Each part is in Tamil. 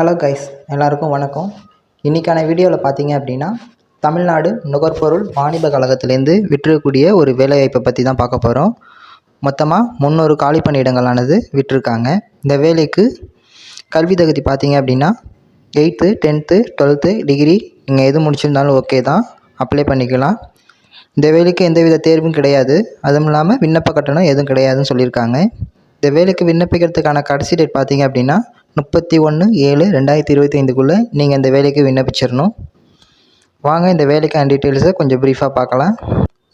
ஹலோ கைஸ் எல்லாருக்கும் வணக்கம். இன்றைக்கான வீடியோவில் பார்த்தீங்க அப்படின்னா தமிழ்நாடு நுகர்பொருள் வாணிப கழகத்திலேருந்து விற்றுக்கூடிய ஒரு வேலைவாய்ப்பை பற்றி தான் பார்க்க போகிறோம் மொத்தமாக முந்நூறு காலி பணியிடங்களானது விட்டிருக்காங்க இந்த வேலைக்கு கல்வி தகுதி பார்த்தீங்க அப்படின்னா எயித்து டென்த்து டுவெல்த்து டிகிரி நீங்கள் எது முடிச்சிருந்தாலும் ஓகே தான். அப்ளை பண்ணிக்கலாம். இந்த வேலைக்கு எந்தவித தேர்வும் கிடையாது. அதுவும் இல்லாமல் விண்ணப்ப கட்டணம் எதுவும் கிடையாதுன்னு சொல்லியிருக்காங்க. இந்த வேலைக்கு விண்ணப்பிக்கிறதுக்கான கடைசி டேட் பார்த்தீங்க அப்படின்னா முப்பத்தி ஒன்று ஏழு ரெண்டாயிரத்தி இருபத்தி ஐந்துக்குள்ளே நீங்கள் இந்த வேலைக்கு விண்ணப்பிச்சிடணும் வாங்க இந்த வேலைக்கான டீட்டெயில்ஸை கொஞ்சம் ப்ரீஃபாக பார்க்கலாம்.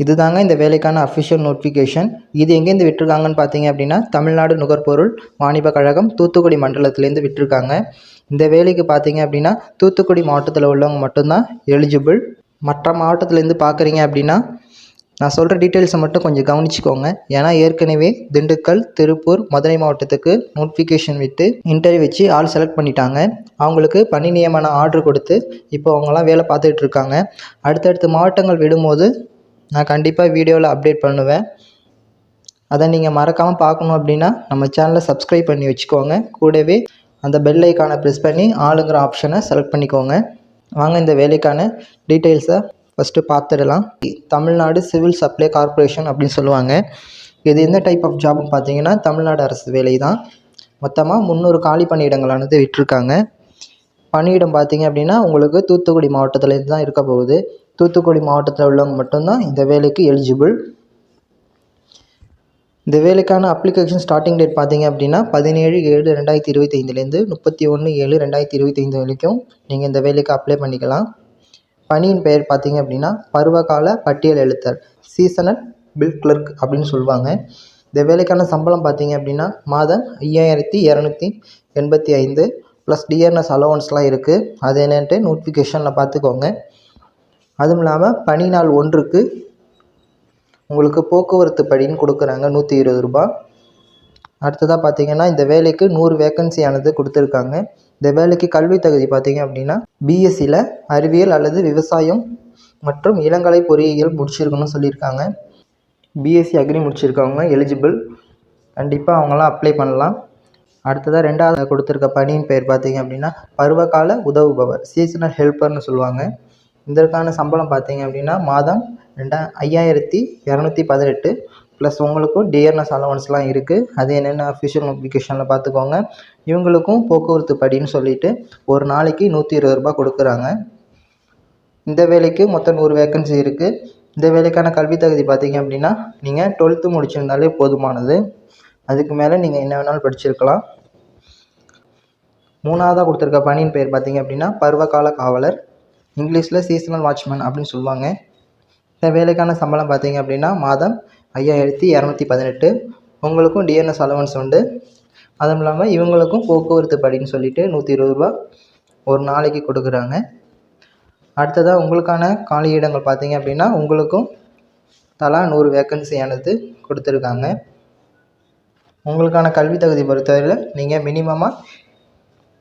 இதுதாங்க இந்த வேலைக்கான அஃபிஷியல் நோட்டிஃபிகேஷன் இது எங்கேருந்து விட்டுருக்காங்கன்னு பார்த்தீங்க அப்படின்னா தமிழ்நாடு நுகர்பொருள் வாணிப கழகம் தூத்துக்குடி மண்டலத்திலேருந்து விட்டுருக்காங்க. இந்த வேலைக்கு பார்த்தீங்க அப்படின்னா தூத்துக்குடி மாவட்டத்தில் உள்ளவங்க மட்டும்தான் எலிஜிபிள் மற்ற மாவட்டத்துலேருந்து பார்க்குறீங்க அப்படின்னா நான் சொல்கிற டீட்டெயில்ஸை மட்டும் கொஞ்சம் கவனிச்சுக்கோங்க. ஏன்னா ஏற்கனவே திண்டுக்கல் திருப்பூர் மதுரை மாவட்டத்துக்கு நோட்டிஃபிகேஷன் விட்டு இன்டர்வியூ வச்சு ஆள் செலக்ட் பண்ணிட்டாங்க. அவங்களுக்கு பணி நியமன ஆர்டர் கொடுத்து இப்போ அவங்களாம் வேலை பார்த்துட்டு இருக்காங்க. அடுத்தடுத்த மாவட்டங்கள் விடும்போது நான் கண்டிப்பாக வீடியோவில் அப்டேட் பண்ணுவேன். அதை நீங்கள் மறக்காமல் பார்க்கணும் அப்படின்னா நம்ம சேனலை சப்ஸ்கிரைப் பண்ணி வச்சுக்கோங்க. கூடவே அந்த பெல் ஐக்கானை ப்ரெஸ் பண்ணி ஆளுங்கிற ஆப்ஷனை செலக்ட் பண்ணிக்கோங்க. வாங்க இந்த வேலைக்கான டீட்டெயில்ஸை ஃபஸ்ட்டு பார்த்துடலாம். தமிழ்நாடு சிவில் சப்ளை கார்ப்பரேஷன் அப்படின்னு சொல்லுவாங்க. இது எந்த டைப் ஆஃப் ஜாப்னு பார்த்தீங்கன்னா தமிழ்நாடு அரசு வேலை தான் மொத்தமாக முந்நூறு காலி பணியிடங்களானது விட்டுருக்காங்க. பணியிடம் பார்த்தீங்க அப்படின்னா உங்களுக்கு தூத்துக்குடி மாவட்டத்துலேருந்து தான் இருக்க போகுது. தூத்துக்குடி மாவட்டத்தில் உள்ளவங்க மட்டும்தான் இந்த வேலைக்கு எலிஜிபிள் இந்த வேலைக்கான அப்ளிகேஷன் ஸ்டார்டிங் டேட் பார்த்தீங்க அப்படின்னா பதினேழு ஏழு ரெண்டாயிரத்தி இருபத்தி ஐந்துலேருந்து முப்பத்தி ஒன்று ஏழு ரெண்டாயிரத்தி இருபத்தி ஐந்து வரைக்கும் நீங்கள் இந்த வேலைக்கு அப்ளை பண்ணிக்கலாம். பணியின் பெயர் பார்த்தீங்க அப்படின்னா பருவகால பட்டியல் எழுத்தர் சீசனல் பில் கிளர்க் அப்படின்னு சொல்லுவாங்க. இந்த வேலைக்கான சம்பளம் பார்த்தீங்க அப்படின்னா மாதம் ஐயாயிரத்தி இரநூத்தி எண்பத்தி ஐந்து ப்ளஸ் டிஆர்எஸ் அலோவன்ஸ்லாம் இருக்குது அது என்னன்ட்டு நோட்டிஃபிகேஷனில் பார்த்துக்கோங்க. அதுவும் இல்லாமல் பனி நாள் ஒன்றுக்கு உங்களுக்கு போக்குவரத்து படின்னு கொடுக்குறாங்க நூற்றி இருபது ரூபா அடுத்ததாக பார்த்தீங்கன்னா இந்த வேலைக்கு நூறு வேக்கன்சியானது கொடுத்துருக்காங்க. இந்த வேலைக்கு கல்வி தகுதி பார்த்தீங்க அப்படின்னா பிஎஸ்சியில் அறிவியல் அல்லது விவசாயம் மற்றும் இளங்கலை பொறியியல் முடிச்சிருக்கணும்னு சொல்லியிருக்காங்க. பிஎஸ்சி அக்ரி முடிச்சிருக்கவங்க எலிஜிபிள் கண்டிப்பாக அவங்களாம் அப்ளை பண்ணலாம். அடுத்ததாக ரெண்டாவது கொடுத்துருக்க பணியின் பெயர் பார்த்தீங்க அப்படின்னா பருவகால உதவுபவர் சீசனல் ஹெல்ப்பர்னு சொல்லுவாங்க. இதற்கான சம்பளம் பார்த்தீங்க அப்படின்னா மாதம் ரெண்டா ஐயாயிரத்தி இரநூத்தி பதினெட்டு ப்ளஸ் உங்களுக்கும் டியர்னஸ் அலவன்ஸ்லாம் இருக்குது அது என்னென்ன அஃபிஷியல் நோட்டிஃபிகேஷனில் பார்த்துக்கோங்க இவங்களுக்கும் போக்குவரத்து படின்னு சொல்லிட்டு ஒரு நாளைக்கு நூற்றி இருபது ரூபா கொடுக்குறாங்க. இந்த வேலைக்கு மொத்தம் நூறு வேக்கன்சி இருக்குது இந்த வேலைக்கான கல்வி தகுதி பார்த்தீங்க அப்படின்னா நீங்கள் டுவெல்த்து முடிச்சிருந்தாலே போதுமானது. அதுக்கு மேலே நீங்கள் என்ன வேணாலும் படிச்சிருக்கலாம். மூணாவதாக கொடுத்துருக்க பணியின் பெயர் பார்த்தீங்க அப்படின்னா பருவகால காவலர் இங்கிலீஷில் சீசனல் வாட்ச்மேன் அப்படின்னு சொல்லுவாங்க. இந்த வேலைக்கான சம்பளம் பார்த்தீங்க அப்படின்னா மாதம் ஐயாயிரத்தி இரநூத்தி பதினெட்டு. உங்களுக்கும் டிஎன்எஸ் அலவன்ஸ் உண்டு. அதுவும் இல்லாமல் இவங்களுக்கும் போக்குவரத்து படின்னு சொல்லிட்டு நூற்றி இருபது ரூபா ஒரு நாளைக்கு கொடுக்குறாங்க. அடுத்ததாக உங்களுக்கான காலி இடங்கள் பார்த்தீங்க அப்படின்னா உங்களுக்கும் தலா நூறு வேக்கன்சியானது கொடுத்துருக்காங்க. உங்களுக்கான கல்வி தகுதி பொறுத்தவரையில் நீங்கள் மினிமமாக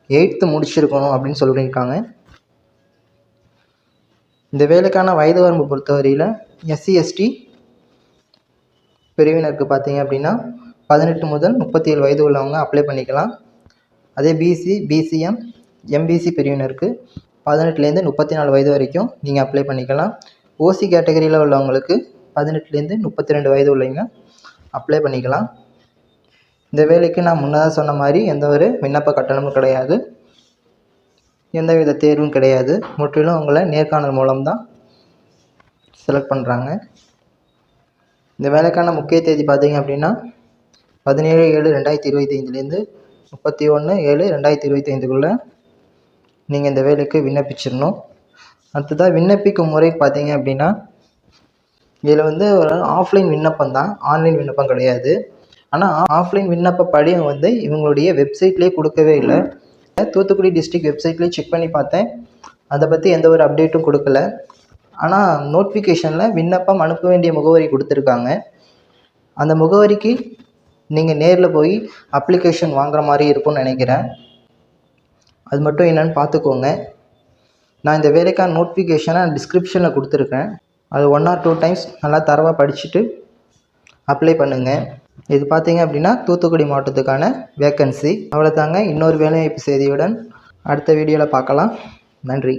எயித்து முடிச்சிருக்கணும் அப்படின்னு சொல்லியிருக்காங்க. இந்த வேலைக்கான வயது வரம்பு பொறுத்தவரையில் எஸ்சி எஸ்டி பிரிவினருக்கு பார்த்தீங்க அப்படின்னா பதினெட்டு முதல் முப்பத்தி ஏழு வயது உள்ளவங்க அப்ளை பண்ணிக்கலாம். அதே பிசி பிசிஎம் எம்பிசி பிரிவினருக்கு பதினெட்டுலேருந்து முப்பத்தி நாலு வயது வரைக்கும் நீங்கள் அப்ளை பண்ணிக்கலாம். ஓசி கேட்டகரியில் உள்ளவங்களுக்கு பதினெட்டுலேருந்து முப்பத்தி ரெண்டு வயது உள்ளவங்க அப்ளை பண்ணிக்கலாம். இந்த வேலைக்கு நான் முன்னதாக சொன்ன மாதிரி எந்த ஒரு விண்ணப்ப கட்டணமும் கிடையாது. எந்தவித தேர்வும் கிடையாது. முற்றிலும் உங்களை நேர்காணல் மூலம்தான் செலக்ட் பண்ணுறாங்க இந்த வேலைக்கான முக்கிய தேதி பார்த்தீங்க அப்படின்னா பதினேழு ஏழு ரெண்டாயிரத்தி இருபத்தி ஐந்துலேருந்து முப்பத்தி ஒன்று ஏழு ரெண்டாயிரத்தி இருபத்தி ஐந்துக்குள்ளே நீங்கள் இந்த வேலைக்கு விண்ணப்பிச்சிடணும் அடுத்ததாக விண்ணப்பிக்கும் முறை பார்த்தீங்க அப்படின்னா இதில் வந்து ஒரு ஆஃப்லைன் விண்ணப்பம் தான். ஆன்லைன் விண்ணப்பம் கிடையாது. ஆனால் ஆஃப்லைன் விண்ணப்ப படிவம் வந்து இவங்களுடைய வெப்சைட்லேயே கொடுக்கவே இல்லை. தூத்துக்குடி டிஸ்ட்ரிக்ட் வெப்சைட்லேயே செக் பண்ணி பார்த்தேன். அதை பற்றி எந்த ஒரு அப்டேட்டும் கொடுக்கல. ஆனால் நோட்டிஃபிகேஷனில் விண்ணப்பம் அனுப்ப வேண்டிய முகவரி கொடுத்துருக்காங்க. அந்த முகவரிக்கு நீங்கள் நேரில் போய் அப்ளிகேஷன் வாங்குற மாதிரி இருக்கும்னு நினைக்கிறேன். அது மட்டும் என்னென்னு பார்த்துக்கோங்க. நான் இந்த வேலைக்கான நோட்டிஃபிகேஷனை டிஸ்கிரிப்ஷனில் கொடுத்துருக்கேன். அது ஒன் ஆர் டூ டைம்ஸ் நல்லா தரவாக படிச்சுட்டு அப்ளை பண்ணுங்கள் இது பார்த்தீங்க அப்படின்னா தூத்துக்குடி மாவட்டத்துக்கான வேக்கன்சி அவ்வளோதாங்க இன்னொரு வேலைவாய்ப்பு செய்தியுடன் அடுத்த வீடியோவில் பார்க்கலாம். நன்றி.